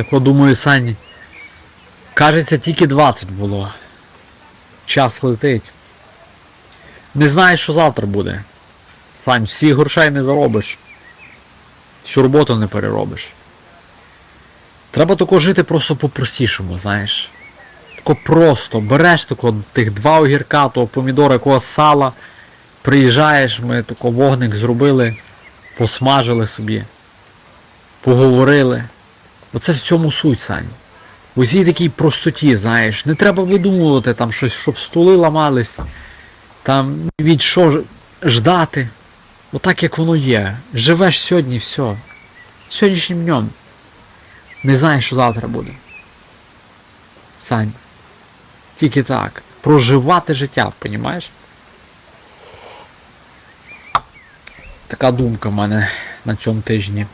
Так от думаю, Сань. Кажеться, тільки 20 було. Час летить. Не знаєш, що завтра буде. Сань, всі грошей не заробиш. Всю роботу не переробиш. Треба тако жити просто по-простішому, знаєш. Тако просто береш тако тих два огірка, того помідора, якого сала, приїжджаєш, ми тако вогник зробили, посмажили собі, поговорили. Оце в цьому суть, Сань. В усій такій простоті, знаєш, не треба видумувати там щось, щоб столи ламались, там від що ждати. Отак як воно є. Живеш сьогодні, все. Сьогоднішнім днем. Не знаєш, що завтра буде. Сань. Тільки так. Проживати життя, понімаєш? Така думка в мене на цьому тижні.